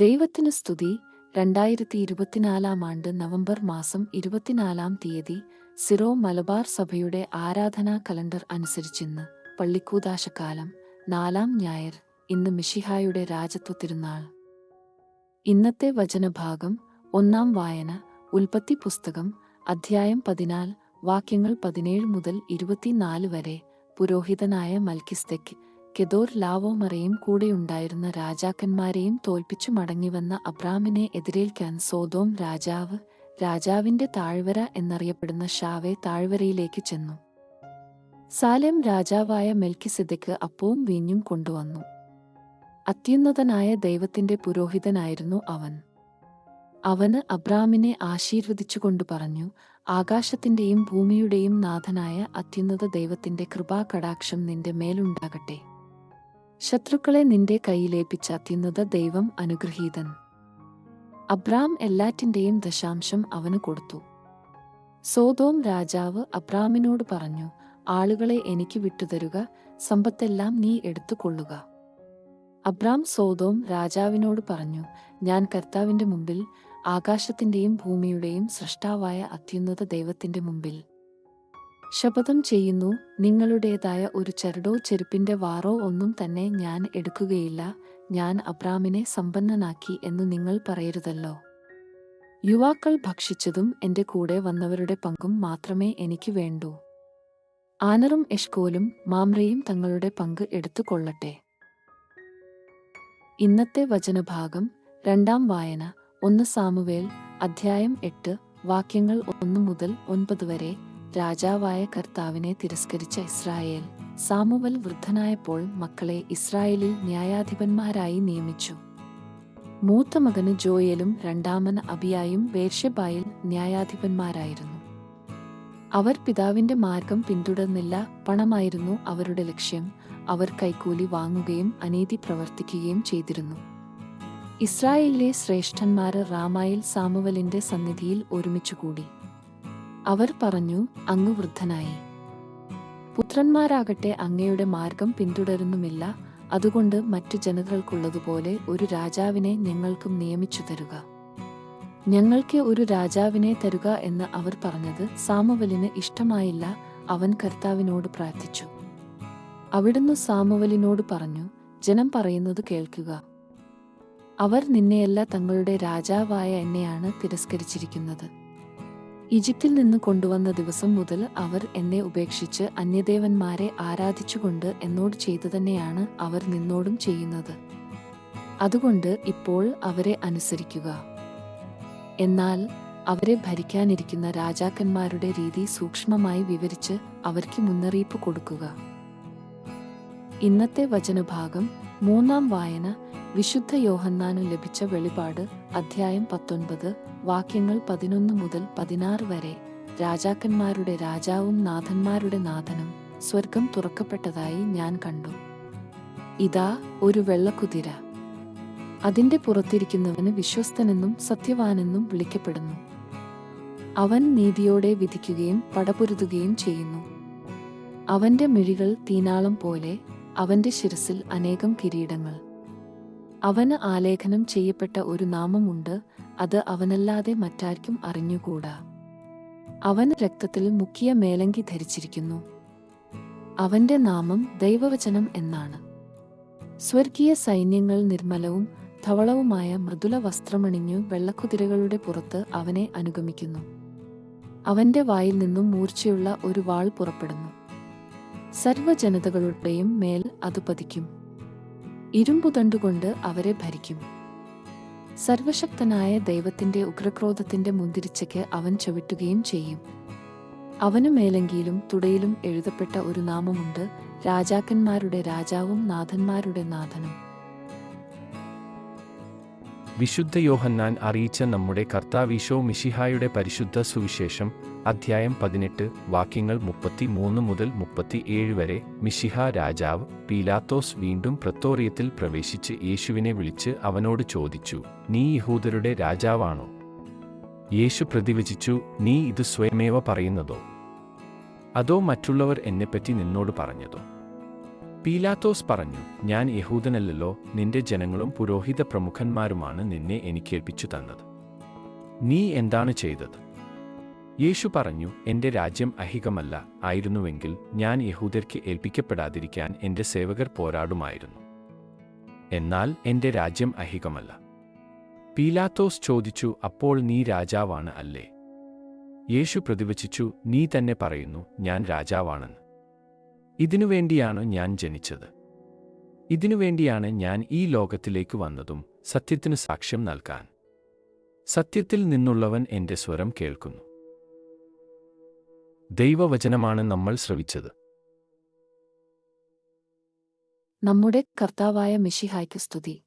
ദൈവത്തിന് സ്തുതി. രണ്ടായിരത്തി ഇരുപത്തിനാലാം ആണ്ട് നവംബർ മാസം ഇരുപത്തിനാലാം തീയതി സിറോ മലബാർ സഭയുടെ ആരാധനാ കലണ്ടർ അനുസരിച്ചിന്ന് പള്ളിക്കൂതാശക്കാലം നാലാം ഞായർ ഇന്ന് മിഷിഹായുടെ രാജത്വ തിരുനാൾ. ഇന്നത്തെ വചനഭാഗം ഒന്നാം വായന ഉൽപ്പത്തി പുസ്തകം അധ്യായം പതിനാല് വാക്യങ്ങൾ പതിനേഴ് മുതൽ ഇരുപത്തിനാല് വരെ പുരോഹിതനായ മൽക്കിസ്തെക്ക് കെദോർ ലാവോമറയും കൂടെയുണ്ടായിരുന്ന രാജാക്കന്മാരെയും തോൽപ്പിച്ചു മടങ്ങിവന്ന അബ്രാമിനെ എതിരേൽക്കാൻ സോതോം രാജാവ് രാജാവിന്റെ താഴ്വര എന്നറിയപ്പെടുന്ന ഷാവെ താഴ്വരയിലേക്ക് ചെന്നു. സാലേം രാജാവായ മെൽക്കിസിദക്ക് അപ്പവും വീഞ്ഞും കൊണ്ടുവന്നു. അത്യുന്നതനായ ദൈവത്തിന്റെ പുരോഹിതനായിരുന്നു അവൻ. അവന് അബ്രാമിനെ ആശീർവദിച്ചുകൊണ്ട് പറഞ്ഞു ആകാശത്തിന്റെയും ഭൂമിയുടെയും നാഥനായ അത്യുന്നത ദൈവത്തിന്റെ കൃപാകടാക്ഷം നിന്റെ മേലുണ്ടാകട്ടെ. ശത്രുക്കളെ നിന്റെ കയ്യിലേപ്പിച്ച തിന്നത് ദൈവം അനുഗ്രഹീതൻ. അബ്രാം എല്ലാറ്റിന്റെയും ദശാംശം അവന് കൊടുത്തു. സോതോം രാജാവ് അബ്രാമിനോട് പറഞ്ഞു ആളുകളെ എനിക്ക് വിട്ടുതരുക സമ്പത്തെല്ലാം നീ എടുത്തുകൊള്ളുക. അബ്രാം സോതോം രാജാവിനോട് പറഞ്ഞു ഞാൻ കർത്താവിന്റെ മുമ്പിൽ ആകാശത്തിന്റെയും ഭൂമിയുടെയും സൃഷ്ടാവായ അത്യുന്നത ദൈവത്തിന്റെ മുമ്പിൽ ശപഥം ചെയ്യുന്നു. നിങ്ങളുടേതായ ഒരു ചരടോ ചെരുപ്പിന്റെ വാറോ ഒന്നും തന്നെ ഞാൻ എടുക്കുകയില്ല. ഞാൻ അബ്രാമിനെ സമ്പന്നനാക്കി എന്ന് നിങ്ങൾ പറയരുതല്ലോ. യുവാക്കൾ ഭക്ഷിച്ചതും എന്റെ കൂടെ വന്നവരുടെ പങ്കും മാത്രമേ എനിക്ക് വേണ്ടൂ. ആനറും എഷ്കോലും മാമ്രയും തങ്ങളുടെ പങ്ക് എടുത്തുകൊള്ളട്ടെ. ഇന്നത്തെ വചനഭാഗം രണ്ടാം വായന ഒന്ന് സാമുവേൽ അധ്യായം എട്ട് വാക്യങ്ങൾ ഒന്ന് മുതൽ ഒൻപത് വരെ രാജാവായ കർത്താവിനെ തിരസ്കരിച്ച ഇസ്രായേൽ. സാമുവൽ വൃദ്ധനായപ്പോൾ മക്കളെ ഇസ്രായേലിൽ ന്യായാധിപന്മാരായി നിയമിച്ചു. മൂത്ത മകന് ജോയലും രണ്ടാമൻ അബിയായും വേർഷബായിൽ ന്യായാധിപന്മാരായിരുന്നു. അവർ പിതാവിന്റെ മാർഗം പിന്തുടർന്നില്ല പണമായിരുന്നു അവരുടെ ലക്ഷ്യം. അവർ കൈക്കൂലി വാങ്ങുകയും അനീതി പ്രവർത്തിക്കുകയും ചെയ്തിരുന്നു. ഇസ്രായേലിലെ ശ്രേഷ്ഠന്മാർ റാമായിൽ സാമുവലിന്റെ സന്നിധിയിൽ ഒരുമിച്ചുകൂടി. അവർ പറഞ്ഞു അങ്ങ് വൃദ്ധനായി. പുത്രന്മാരാകട്ടെ അങ്ങയുടെ മാർഗം പിന്തുടരുന്നുമില്ല. അതുകൊണ്ട് മറ്റു ജനതകൾക്കുള്ളതുപോലെ ഒരു രാജാവിനെ ഞങ്ങൾക്കും നിയമിച്ചു തരുക. ഞങ്ങൾക്ക് ഒരു രാജാവിനെ തരുക എന്ന് അവർ പറഞ്ഞത് സാമുവലിന് ഇഷ്ടമായില്ല. അവൻ കർത്താവിനോട് പ്രാർത്ഥിച്ചു. അവിടുന്ന് സാമുവലിനോട് പറഞ്ഞു ജനം പറയുന്നത് കേൾക്കുക. അവർ നിന്നെയല്ല തങ്ങളുടെ രാജാവായ എന്നെയാണ് തിരസ്കരിച്ചിരിക്കുന്നത്. ഈജിപ്തിൽ നിന്ന് കൊണ്ടുവന്ന ദിവസം മുതൽ അവർ എന്നെ ഉപേക്ഷിച്ച് അന്യദേവന്മാരെ ആരാധിച്ചുകൊണ്ട് എന്നോട് ചെയ്തു തന്നെയാണ് അവർ നിന്നോടും ചെയ്യുന്നത്. അതുകൊണ്ട് ഇപ്പോൾ അവരെ അനുസരിക്കുക. എന്നാൽ അവരെ ഭരിക്കാനിരിക്കുന്ന രാജാക്കന്മാരുടെ രീതി സൂക്ഷ്മമായി വിവരിച്ച് അവർക്ക് മുന്നറിയിപ്പ് കൊടുക്കുക. ഇന്നത്തെ വചനഭാഗം മൂന്നാം വായന വിശുദ്ധ യോഹന്നാനു ലഭിച്ച വെളിപാട് അധ്യായം പത്തൊൻപത് വാക്യങ്ങൾ പതിനൊന്ന് മുതൽ പതിനാറ് വരെ. രാജാക്കന്മാരുടെ രാജാവും നാഥന്മാരുടെ നാഥനും സ്വർഗം തുറക്കപ്പെട്ടതായി ഞാൻ കണ്ടു. ഇതാ ഒരു വെള്ളക്കുതിര. അതിന്റെ പുറത്തിരിക്കുന്നവന് വിശ്വസ്തനെന്നും സത്യവാനെന്നും വിളിക്കപ്പെടുന്നു. അവൻ നീതിയോടെ വിധിക്കുകയും പടപൊരുതുകയും ചെയ്യുന്നു. അവന്റെ മിഴികൾ തീനാളം പോലെ അവന്റെ ശിരസിൽ അനേകം കിരീടങ്ങൾ. അവന് ആലേഖനം ചെയ്യപ്പെട്ട ഒരു നാമമുണ്ട് അത് അവനല്ലാതെ മറ്റാർക്കും അറിഞ്ഞുകൂടാ. അവൻ രക്തത്തിൽ മുഖ്യ മേലങ്കി ധരിച്ചിരിക്കുന്നു. അവന്റെ നാമം ദൈവവചനം എന്നാണ്. സ്വർഗീയ സൈന്യങ്ങൾ നിർമ്മലവും ധവളവുമായ മൃദുല വസ്ത്രമണിഞ്ഞു വെള്ളക്കുതിരകളുടെ പുറത്ത് അവനെ അനുഗമിക്കുന്നു. അവന്റെ വായിൽ നിന്നും മൂർച്ചയുള്ള ഒരു വാൾ പുറപ്പെടുന്നു. സർവജനതകളുടെയും മേൽ അത് പതിക്കും. ഇരുമ്പുതണ്ടുകൊണ്ട് അവരെ ഭരിക്കും. സർവശക്തനായ ദൈവത്തിന്റെ ഉഗ്രക്രോധത്തിന്റെ മുന്തിരിച്ചയ്ക്ക് അവൻ ചവിട്ടുകയും ചെയ്യും. അവനു മേലെങ്കിലും തുടയിലും എഴുതപ്പെട്ട ഒരു നാമമുണ്ട് രാജാക്കന്മാരുടെ രാജാവും നാഥന്മാരുടെ നാഥനും. വിശുദ്ധ യോഹന്നാൻ അറിയിച്ച നമ്മുടെ കർത്താവീശോ മിഷിഹായുടെ പരിശുദ്ധ സുവിശേഷം അധ്യായം പതിനെട്ട് വാക്യങ്ങൾ മുപ്പത്തി മൂന്ന് മുതൽ മുപ്പത്തി ഏഴ് വരെ മിഷിഹ രാജാവ് പീലാത്തോസ് വീണ്ടും പ്രത്തോറിയത്തിൽ പ്രവേശിച്ച് യേശുവിനെ വിളിച്ച് അവനോട് ചോദിച്ചു നീ യഹൂദരുടെ രാജാവാണോ? യേശു പ്രതിവചിച്ചു നീ ഇത് സ്വയമേവ പറയുന്നതോ? അതോ മറ്റുള്ളവർ എന്നെപ്പറ്റി നിന്നോട് പറഞ്ഞതോ? പീലാത്തോസ് പറഞ്ഞു ഞാൻ യഹൂദനല്ലല്ലോ നിന്റെ ജനങ്ങളും പുരോഹിത പ്രമുഖന്മാരുമാണ് നിന്നെ എനിക്കേൽപ്പിച്ചു തന്നത്. നീ എന്താണ് ചെയ്തത്? യേശു പറഞ്ഞു എന്റെ രാജ്യം അഹികമല്ല ആയിരുന്നുവെങ്കിൽ ഞാൻ യഹൂദർക്ക് ഏൽപ്പിക്കപ്പെടാതിരിക്കാൻ എന്റെ സേവകർ പോരാടുമായിരുന്നു. എന്നാൽ എന്റെ രാജ്യം അഹികമല്ല. പീലാത്തോസ് ചോദിച്ചു അപ്പോൾ നീ രാജാവാണ് അല്ലേ? യേശു പ്രതിവചിച്ചു നീ തന്നെ പറയുന്നു ഞാൻ രാജാവാണെന്ന്. ഇതിനുവേണ്ടിയാണ് ഞാൻ ജനിച്ചത്. ഇതിനുവേണ്ടിയാണ് ഞാൻ ഈ ലോകത്തിലേക്ക് വന്നതും സത്യത്തിന് സാക്ഷ്യം നൽകാൻ. സത്യത്തിൽ നിന്നുള്ളവൻ എന്റെ സ്വരം കേൾക്കുന്നു. ദൈവവചനമാണ് നമ്മൾ ശ്രവിച്ചത്. നമ്മുടെ കർത്താവായ മിഷിഹായ്ക്ക് സ്തുതി.